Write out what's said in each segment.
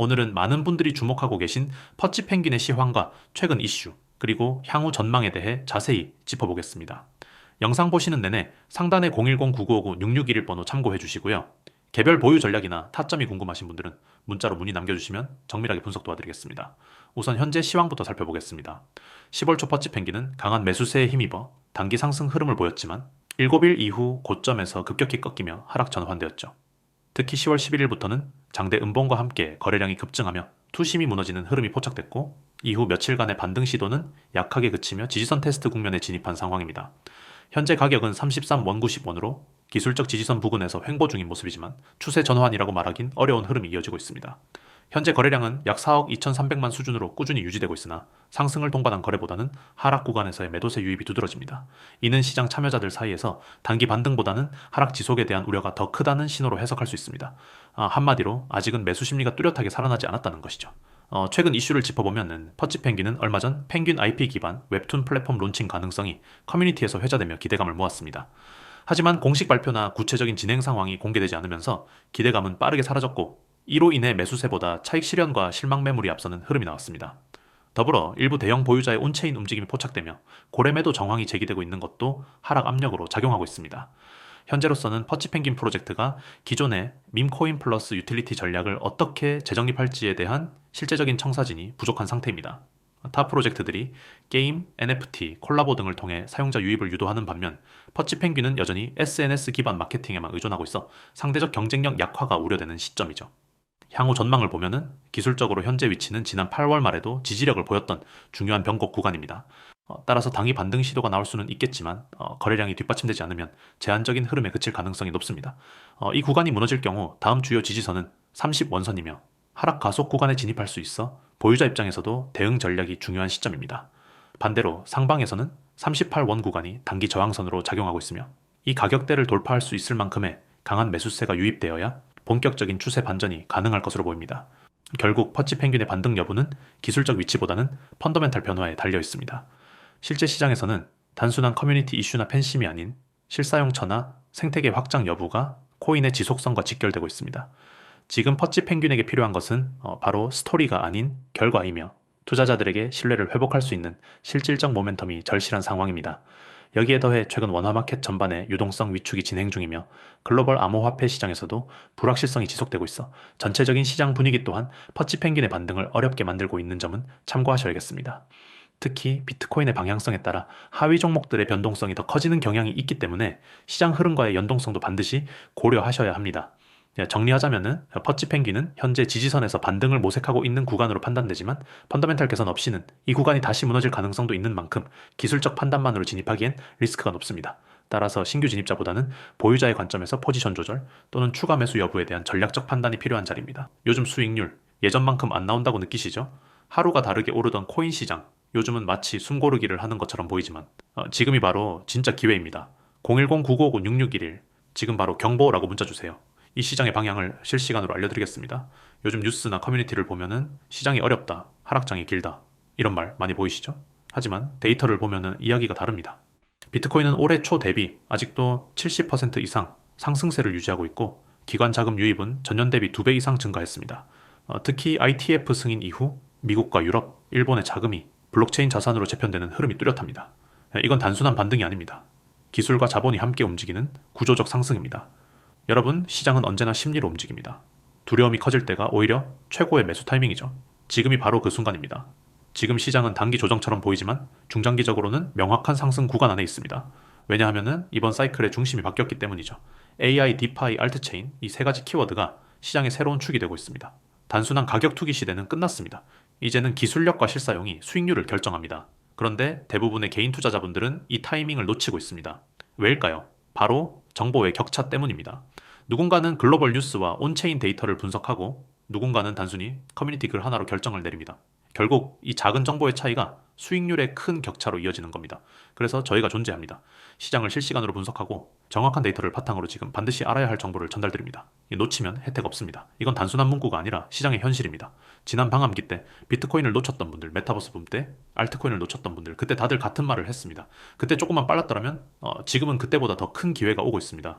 오늘은 많은 분들이 주목하고 계신 퍼치 펭귄의 시황과 최근 이슈, 그리고 향후 전망에 대해 자세히 짚어보겠습니다. 영상 보시는 내내 상단의 010-9959-6611 번호 참고해 주시고요. 개별 보유 전략이나 타점이 궁금하신 분들은 문자로 문의 남겨주시면 정밀하게 분석 도와드리겠습니다. 우선 현재 시황부터 살펴보겠습니다. 10월 초 퍼치 펭귄은 강한 매수세에 힘입어 단기 상승 흐름을 보였지만 7일 이후 고점에서 급격히 꺾이며 하락 전환되었죠. 특히 10월 11일부터는 장대 음봉과 함께 거래량이 급증하며 투심이 무너지는 흐름이 포착됐고 이후 며칠간의 반등 시도는 약하게 그치며 지지선 테스트 국면에 진입한 상황입니다. 현재 가격은 33원 90원으로 기술적 지지선 부근에서 횡보 중인 모습이지만 추세 전환이라고 말하긴 어려운 흐름이 이어지고 있습니다. 현재 거래량은 약 4억 2,300만 수준으로 꾸준히 유지되고 있으나 상승을 동반한 거래보다는 하락 구간에서의 매도세 유입이 두드러집니다. 이는 시장 참여자들 사이에서 단기 반등보다는 하락 지속에 대한 우려가 더 크다는 신호로 해석할 수 있습니다. 아, 한마디로 아직은 매수 심리가 뚜렷하게 살아나지 않았다는 것이죠. 어, 최근 이슈를 짚어보면 퍼치 펭귄은 얼마 전 펭귄 IP 기반 웹툰 플랫폼 론칭 가능성이 커뮤니티에서 회자되며 기대감을 모았습니다. 하지만 공식 발표나 구체적인 진행 상황이 공개되지 않으면서 기대감은 빠르게 사라졌고 이로 인해 매수세보다 차익 실현과 실망 매물이 앞서는 흐름이 나왔습니다. 더불어 일부 대형 보유자의 온체인 움직임이 포착되며 고래매도 정황이 제기되고 있는 것도 하락 압력으로 작용하고 있습니다. 현재로서는 퍼치펭귄 프로젝트가 기존의 밈코인 플러스 유틸리티 전략을 어떻게 재정립할지에 대한 실제적인 청사진이 부족한 상태입니다. 타 프로젝트들이 게임, NFT, 콜라보 등을 통해 사용자 유입을 유도하는 반면 퍼치펭귄은 여전히 SNS 기반 마케팅에만 의존하고 있어 상대적 경쟁력 약화가 우려되는 시점이죠. 향후 전망을 보면은 기술적으로 현재 위치는 지난 8월 말에도 지지력을 보였던 중요한 변곡 구간입니다. 어, 따라서 당이 반등 시도가 나올 수는 있겠지만 어, 거래량이 뒷받침되지 않으면 제한적인 흐름에 그칠 가능성이 높습니다. 어, 이 구간이 무너질 경우 다음 주요 지지선은 30원선이며 하락 가속 구간에 진입할 수 있어 보유자 입장에서도 대응 전략이 중요한 시점입니다. 반대로 상방에서는 38원 구간이 단기 저항선으로 작용하고 있으며 이 가격대를 돌파할 수 있을 만큼의 강한 매수세가 유입되어야 본격적인 추세 반전이 가능할 것으로 보입니다. 결국 퍼치 펭귄의 반등 여부는 기술적 위치보다는 펀더멘탈 변화에 달려 있습니다. 실제 시장에서는 단순한 커뮤니티 이슈나 팬심이 아닌 실사용 처나 생태계 확장 여부가 코인의 지속성과 직결되고 있습니다. 지금 퍼치 펭귄에게 필요한 것은 어, 바로 스토리가 아닌 결과이며 투자자들에게 신뢰를 회복할 수 있는 실질적 모멘텀이 절실한 상황입니다. 여기에 더해 최근 원화마켓 전반의 유동성 위축이 진행 중이며 글로벌 암호화폐 시장에서도 불확실성이 지속되고 있어 전체적인 시장 분위기 또한 퍼치 펭귄의 반등을 어렵게 만들고 있는 점은 참고하셔야겠습니다. 특히 비트코인의 방향성에 따라 하위 종목들의 변동성이 더 커지는 경향이 있기 때문에 시장 흐름과의 연동성도 반드시 고려하셔야 합니다. 예, 정리하자면은 퍼치 펭귄은 현재 지지선에서 반등을 모색하고 있는 구간으로 판단되지만 펀더멘탈 개선 없이는 이 구간이 다시 무너질 가능성도 있는 만큼 기술적 판단만으로 진입하기엔 리스크가 높습니다. 따라서 신규 진입자보다는 보유자의 관점에서 포지션 조절 또는 추가 매수 여부에 대한 전략적 판단이 필요한 자리입니다. 요즘 수익률 예전만큼 안 나온다고 느끼시죠? 하루가 다르게 오르던 코인 시장 요즘은 마치 숨고르기를 하는 것처럼 보이지만 어, 지금이 바로 진짜 기회입니다. 010-9959-6611 지금 바로 경보라고 문자 주세요. 이 시장의 방향을 실시간으로 알려드리겠습니다. 요즘 뉴스나 커뮤니티를 보면은 시장이 어렵다, 하락장이 길다 이런 말 많이 보이시죠? 하지만 데이터를 보면은 이야기가 다릅니다. 비트코인은 올해 초 대비 아직도 70% 이상 상승세를 유지하고 있고 기관 자금 유입은 전년 대비 2배 이상 증가했습니다. 어, 특히 ITF 승인 이후 미국과 유럽, 일본의 자금이 블록체인 자산으로 재편되는 흐름이 뚜렷합니다. 이건 단순한 반등이 아닙니다. 기술과 자본이 함께 움직이는 구조적 상승입니다. 여러분, 시장은 언제나 심리로 움직입니다. 두려움이 커질 때가 오히려 최고의 매수 타이밍이죠. 지금이 바로 그 순간입니다. 지금 시장은 단기 조정처럼 보이지만 중장기적으로는 명확한 상승 구간 안에 있습니다. 왜냐하면 이번 사이클의 중심이 바뀌었기 때문이죠. AI, 디파이, 알트체인 이 세 가지 키워드가 시장의 새로운 축이 되고 있습니다. 단순한 가격 투기 시대는 끝났습니다. 이제는 기술력과 실사용이 수익률을 결정합니다. 그런데 대부분의 개인 투자자분들은 이 타이밍을 놓치고 있습니다. 왜일까요? 바로 정보의 격차 때문입니다. 누군가는 글로벌 뉴스와 온체인 데이터를 분석하고 누군가는 단순히 커뮤니티 글 하나로 결정을 내립니다. 결국 이 작은 정보의 차이가 수익률의 큰 격차로 이어지는 겁니다. 그래서 저희가 존재합니다. 시장을 실시간으로 분석하고 정확한 데이터를 바탕으로 지금 반드시 알아야 할 정보를 전달드립니다. 놓치면 혜택 없습니다. 이건 단순한 문구가 아니라 시장의 현실입니다. 지난 방암기 때 비트코인을 놓쳤던 분들, 메타버스 붐 때 알트코인을 놓쳤던 분들, 그때 다들 같은 말을 했습니다. 그때 조금만 빨랐더라면 어, 지금은 그때보다 더 큰 기회가 오고 있습니다.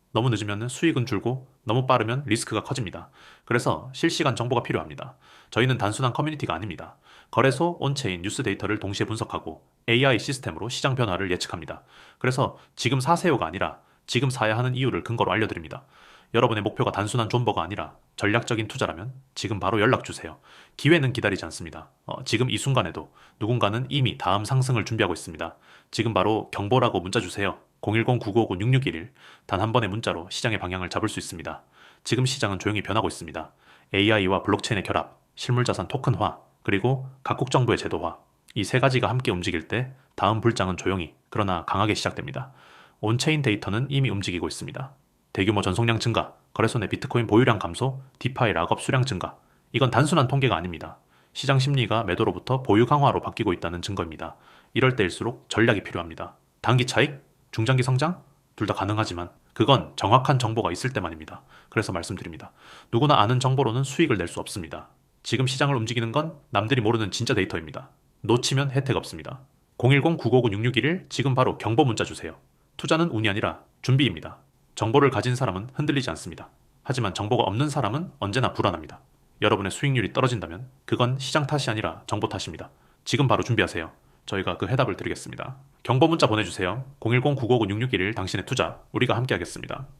너무 늦으면 수익은 줄고 너무 빠르면 리스크가 커집니다. 그래서 실시간 정보가 필요합니다. 저희는 단순한 커뮤니티가 아닙니다. 거래소, 온체인, 뉴스 데이터를 동시에 분석하고 AI 시스템으로 시장 변화를 예측합니다. 그래서 지금 사세요가 아니라 지금 사야 하는 이유를 근거로 알려드립니다. 여러분의 목표가 단순한 존버가 아니라 전략적인 투자라면 지금 바로 연락 주세요. 기회는 기다리지 않습니다. 어, 지금 이 순간에도 누군가는 이미 다음 상승을 준비하고 있습니다. 지금 바로 경보라고 문자 주세요. 010-9959-6611. 단 한 번의 문자로 시장의 방향을 잡을 수 있습니다. 지금 시장은 조용히 변하고 있습니다. AI와 블록체인의 결합, 실물자산 토큰화, 그리고 각국 정부의 제도화. 이 세 가지가 함께 움직일 때 다음 불장은 조용히, 그러나 강하게 시작됩니다. 온체인 데이터는 이미 움직이고 있습니다. 대규모 전송량 증가, 거래소 내 비트코인 보유량 감소, 디파이 락업 수량 증가. 이건 단순한 통계가 아닙니다. 시장 심리가 매도로부터 보유 강화로 바뀌고 있다는 증거입니다. 이럴 때일수록 전략이 필요합니다. 단기 차익, 중장기 성장? 둘 다 가능하지만 그건 정확한 정보가 있을 때만입니다. 그래서 말씀드립니다. 누구나 아는 정보로는 수익을 낼 수 없습니다. 지금 시장을 움직이는 건 남들이 모르는 진짜 데이터입니다. 놓치면 혜택 없습니다. 010-959-6611 지금 바로 경보 문자 주세요. 투자는 운이 아니라 준비입니다. 정보를 가진 사람은 흔들리지 않습니다. 하지만 정보가 없는 사람은 언제나 불안합니다. 여러분의 수익률이 떨어진다면 그건 시장 탓이 아니라 정보 탓입니다. 지금 바로 준비하세요. 저희가 그 해답을 드리겠습니다. 경보 문자 보내주세요. 010-959-6611 당신의 투자 우리가 함께하겠습니다.